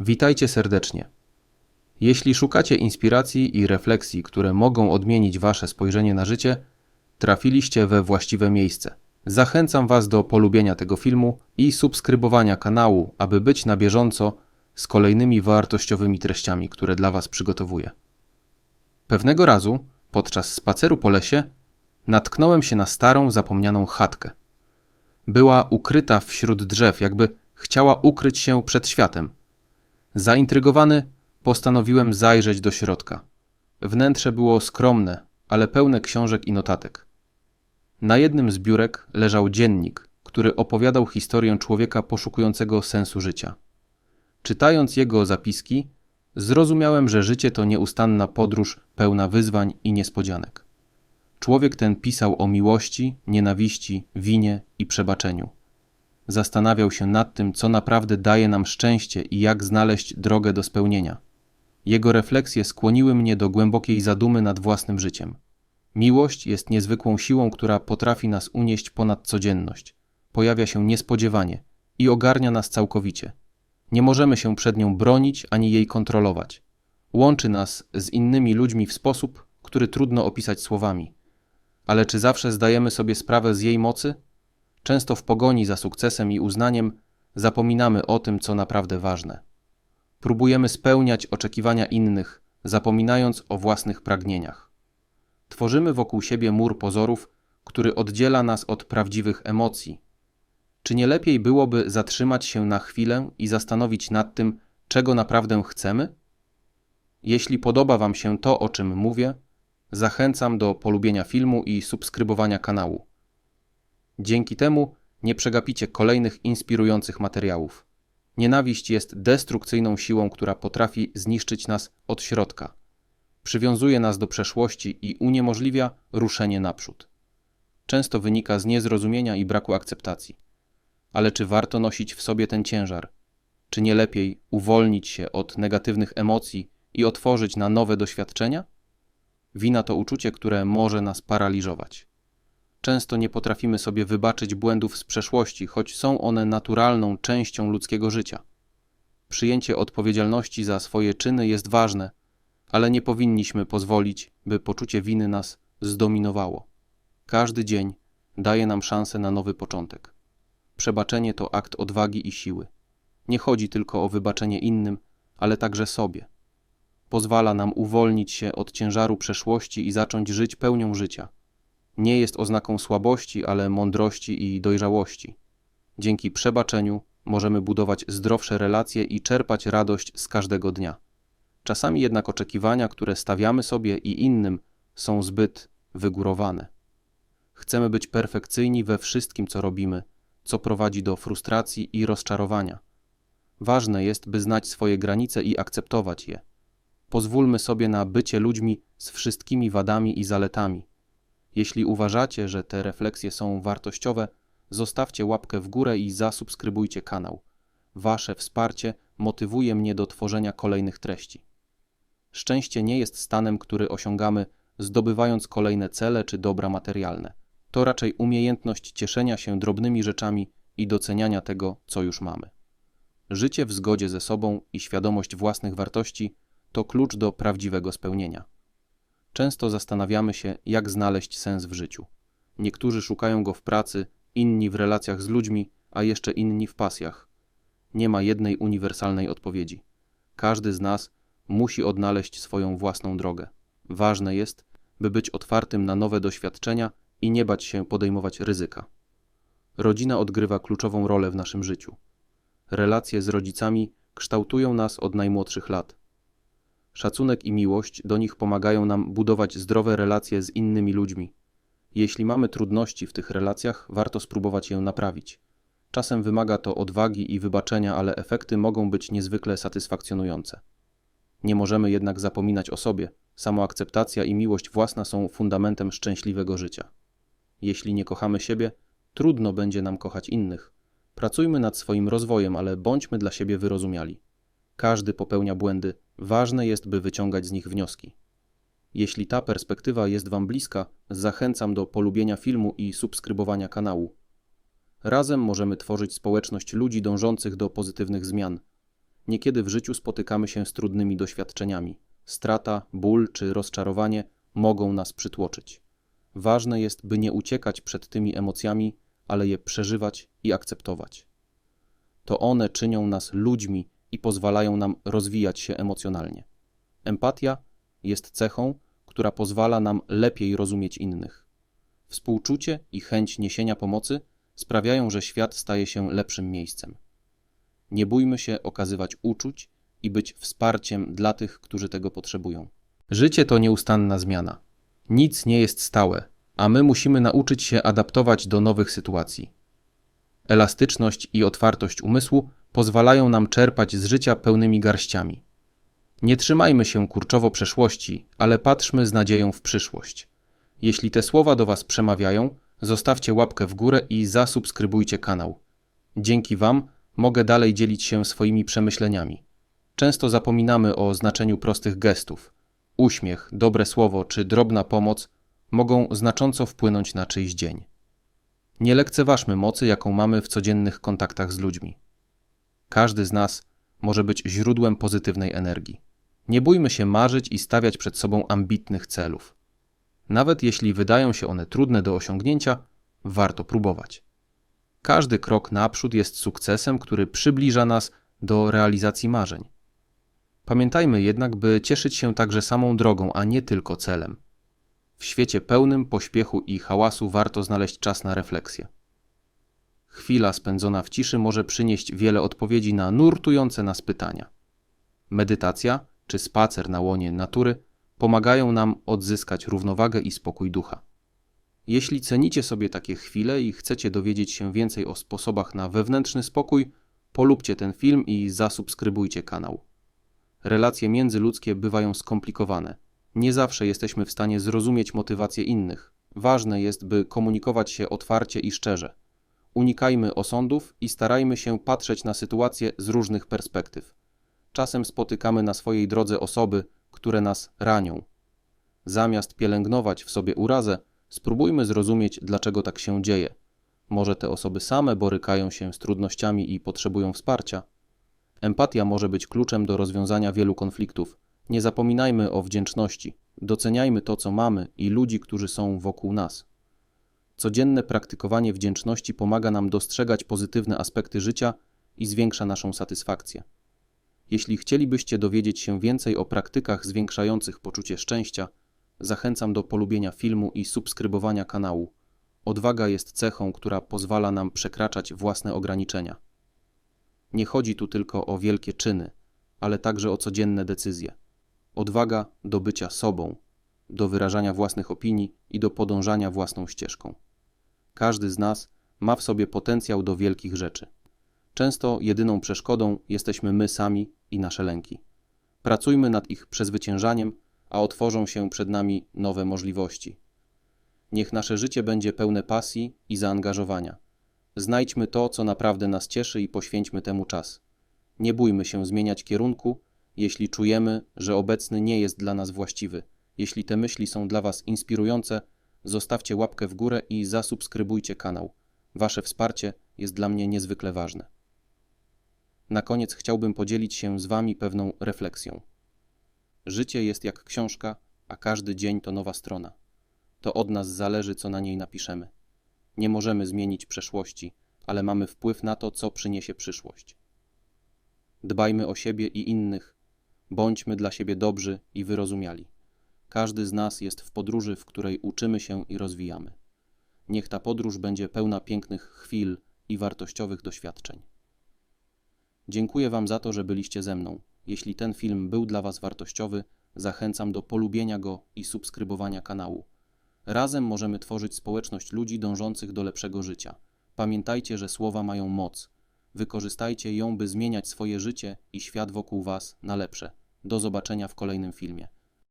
Witajcie serdecznie. Jeśli szukacie inspiracji i refleksji, które mogą odmienić Wasze spojrzenie na życie, trafiliście we właściwe miejsce. Zachęcam Was do polubienia tego filmu i subskrybowania kanału, aby być na bieżąco z kolejnymi wartościowymi treściami, które dla Was przygotowuję. Pewnego razu, podczas spaceru po lesie, natknąłem się na starą, zapomnianą chatkę. Była ukryta wśród drzew, jakby chciała ukryć się przed światem. Zaintrygowany, postanowiłem zajrzeć do środka. Wnętrze było skromne, ale pełne książek i notatek. Na jednym z biurek leżał dziennik, który opowiadał historię człowieka poszukującego sensu życia. Czytając jego zapiski, zrozumiałem, że życie to nieustanna podróż pełna wyzwań i niespodzianek. Człowiek ten pisał o miłości, nienawiści, winie i przebaczeniu. Zastanawiał się nad tym, co naprawdę daje nam szczęście i jak znaleźć drogę do spełnienia. Jego refleksje skłoniły mnie do głębokiej zadumy nad własnym życiem. Miłość jest niezwykłą siłą, która potrafi nas unieść ponad codzienność. Pojawia się niespodziewanie i ogarnia nas całkowicie. Nie możemy się przed nią bronić ani jej kontrolować. Łączy nas z innymi ludźmi w sposób, który trudno opisać słowami. Ale czy zawsze zdajemy sobie sprawę z jej mocy? Często w pogoni za sukcesem i uznaniem zapominamy o tym, co naprawdę ważne. Próbujemy spełniać oczekiwania innych, zapominając o własnych pragnieniach. Tworzymy wokół siebie mur pozorów, który oddziela nas od prawdziwych emocji. Czy nie lepiej byłoby zatrzymać się na chwilę i zastanowić nad tym, czego naprawdę chcemy? Jeśli podoba Wam się to, o czym mówię, zachęcam do polubienia filmu i subskrybowania kanału. Dzięki temu nie przegapicie kolejnych inspirujących materiałów. Nienawiść jest destrukcyjną siłą, która potrafi zniszczyć nas od środka. Przywiązuje nas do przeszłości i uniemożliwia ruszenie naprzód. Często wynika z niezrozumienia i braku akceptacji. Ale czy warto nosić w sobie ten ciężar? Czy nie lepiej uwolnić się od negatywnych emocji i otworzyć na nowe doświadczenia? Wina to uczucie, które może nas paraliżować. Często nie potrafimy sobie wybaczyć błędów z przeszłości, choć są one naturalną częścią ludzkiego życia. Przyjęcie odpowiedzialności za swoje czyny jest ważne, ale nie powinniśmy pozwolić, by poczucie winy nas zdominowało. Każdy dzień daje nam szansę na nowy początek. Przebaczenie to akt odwagi i siły. Nie chodzi tylko o wybaczenie innym, ale także sobie. Pozwala nam uwolnić się od ciężaru przeszłości i zacząć żyć pełnią życia nie jest oznaką słabości, ale mądrości i dojrzałości. Dzięki przebaczeniu możemy budować zdrowsze relacje i czerpać radość z każdego dnia. Czasami jednak oczekiwania, które stawiamy sobie i innym, są zbyt wygórowane. Chcemy być perfekcyjni we wszystkim, co robimy, co prowadzi do frustracji i rozczarowania. Ważne jest, by znać swoje granice i akceptować je. Pozwólmy sobie na bycie ludźmi z wszystkimi wadami i zaletami jeśli uważacie, że te refleksje są wartościowe, zostawcie łapkę w górę i zasubskrybujcie kanał. Wasze wsparcie motywuje mnie do tworzenia kolejnych treści. Szczęście nie jest stanem, który osiągamy zdobywając kolejne cele czy dobra materialne. To raczej umiejętność cieszenia się drobnymi rzeczami i doceniania tego, co już mamy. Życie w zgodzie ze sobą i świadomość własnych wartości to klucz do prawdziwego spełnienia. Często zastanawiamy się, jak znaleźć sens w życiu. Niektórzy szukają go w pracy, inni w relacjach z ludźmi, a jeszcze inni w pasjach. Nie ma jednej uniwersalnej odpowiedzi. Każdy z nas musi odnaleźć swoją własną drogę. Ważne jest, by być otwartym na nowe doświadczenia i nie bać się podejmować ryzyka. Rodzina odgrywa kluczową rolę w naszym życiu. Relacje z rodzicami kształtują nas od najmłodszych lat. Szacunek i miłość do nich pomagają nam budować zdrowe relacje z innymi ludźmi. Jeśli mamy trudności w tych relacjach, warto spróbować je naprawić. Czasem wymaga to odwagi i wybaczenia, ale efekty mogą być niezwykle satysfakcjonujące. Nie możemy jednak zapominać o sobie. Samoakceptacja i miłość własna są fundamentem szczęśliwego życia. Jeśli nie kochamy siebie, trudno będzie nam kochać innych. Pracujmy nad swoim rozwojem, ale bądźmy dla siebie wyrozumiali. Każdy popełnia błędy, ważne jest, by wyciągać z nich wnioski. Jeśli ta perspektywa jest Wam bliska, zachęcam do polubienia filmu i subskrybowania kanału. Razem możemy tworzyć społeczność ludzi dążących do pozytywnych zmian. Niekiedy w życiu spotykamy się z trudnymi doświadczeniami. Strata, ból czy rozczarowanie mogą nas przytłoczyć. Ważne jest, by nie uciekać przed tymi emocjami, ale je przeżywać i akceptować. To one czynią nas ludźmi i pozwalają nam rozwijać się emocjonalnie. Empatia jest cechą, która pozwala nam lepiej rozumieć innych. Współczucie i chęć niesienia pomocy sprawiają, że świat staje się lepszym miejscem. Nie bójmy się okazywać uczuć i być wsparciem dla tych, którzy tego potrzebują. Życie to nieustanna zmiana. Nic nie jest stałe, a my musimy nauczyć się adaptować do nowych sytuacji. Elastyczność i otwartość umysłu pozwalają nam czerpać z życia pełnymi garściami. Nie trzymajmy się kurczowo przeszłości, ale patrzmy z nadzieją w przyszłość. Jeśli te słowa do Was przemawiają, zostawcie łapkę w górę i zasubskrybujcie kanał. Dzięki Wam mogę dalej dzielić się swoimi przemyśleniami. Często zapominamy o znaczeniu prostych gestów. Uśmiech, dobre słowo czy drobna pomoc mogą znacząco wpłynąć na czyjś dzień. Nie lekceważmy mocy, jaką mamy w codziennych kontaktach z ludźmi. Każdy z nas może być źródłem pozytywnej energii. Nie bójmy się marzyć i stawiać przed sobą ambitnych celów. Nawet jeśli wydają się one trudne do osiągnięcia, warto próbować. Każdy krok naprzód jest sukcesem, który przybliża nas do realizacji marzeń. Pamiętajmy jednak, by cieszyć się także samą drogą, a nie tylko celem. W świecie pełnym pośpiechu i hałasu warto znaleźć czas na refleksję. Chwila spędzona w ciszy może przynieść wiele odpowiedzi na nurtujące nas pytania. Medytacja czy spacer na łonie natury pomagają nam odzyskać równowagę i spokój ducha. Jeśli cenicie sobie takie chwile i chcecie dowiedzieć się więcej o sposobach na wewnętrzny spokój, polubcie ten film i zasubskrybujcie kanał. Relacje międzyludzkie bywają skomplikowane. Nie zawsze jesteśmy w stanie zrozumieć motywacje innych. Ważne jest, by komunikować się otwarcie i szczerze. Unikajmy osądów i starajmy się patrzeć na sytuację z różnych perspektyw. Czasem spotykamy na swojej drodze osoby, które nas ranią. Zamiast pielęgnować w sobie urazę, spróbujmy zrozumieć, dlaczego tak się dzieje. Może te osoby same borykają się z trudnościami i potrzebują wsparcia. Empatia może być kluczem do rozwiązania wielu konfliktów. Nie zapominajmy o wdzięczności. Doceniajmy to, co mamy i ludzi, którzy są wokół nas. Codzienne praktykowanie wdzięczności pomaga nam dostrzegać pozytywne aspekty życia i zwiększa naszą satysfakcję. Jeśli chcielibyście dowiedzieć się więcej o praktykach zwiększających poczucie szczęścia, zachęcam do polubienia filmu i subskrybowania kanału. Odwaga jest cechą, która pozwala nam przekraczać własne ograniczenia. Nie chodzi tu tylko o wielkie czyny, ale także o codzienne decyzje. Odwaga do bycia sobą, do wyrażania własnych opinii i do podążania własną ścieżką. Każdy z nas ma w sobie potencjał do wielkich rzeczy. Często jedyną przeszkodą jesteśmy my sami i nasze lęki. Pracujmy nad ich przezwyciężaniem, a otworzą się przed nami nowe możliwości. Niech nasze życie będzie pełne pasji i zaangażowania. Znajdźmy to, co naprawdę nas cieszy i poświęćmy temu czas. Nie bójmy się zmieniać kierunku, jeśli czujemy, że obecny nie jest dla nas właściwy. Jeśli te myśli są dla Was inspirujące, zostawcie łapkę w górę i zasubskrybujcie kanał. Wasze wsparcie jest dla mnie niezwykle ważne. Na koniec chciałbym podzielić się z Wami pewną refleksją. Życie jest jak książka, a każdy dzień to nowa strona. To od nas zależy, co na niej napiszemy. Nie możemy zmienić przeszłości, ale mamy wpływ na to, co przyniesie przyszłość. Dbajmy o siebie i innych, bądźmy dla siebie dobrzy i wyrozumiali. Każdy z nas jest w podróży, w której uczymy się i rozwijamy. Niech ta podróż będzie pełna pięknych chwil i wartościowych doświadczeń. Dziękuję Wam za to, że byliście ze mną. Jeśli ten film był dla Was wartościowy, zachęcam do polubienia go i subskrybowania kanału. Razem możemy tworzyć społeczność ludzi dążących do lepszego życia. Pamiętajcie, że słowa mają moc. Wykorzystajcie ją, by zmieniać swoje życie i świat wokół Was na lepsze. Do zobaczenia w kolejnym filmie.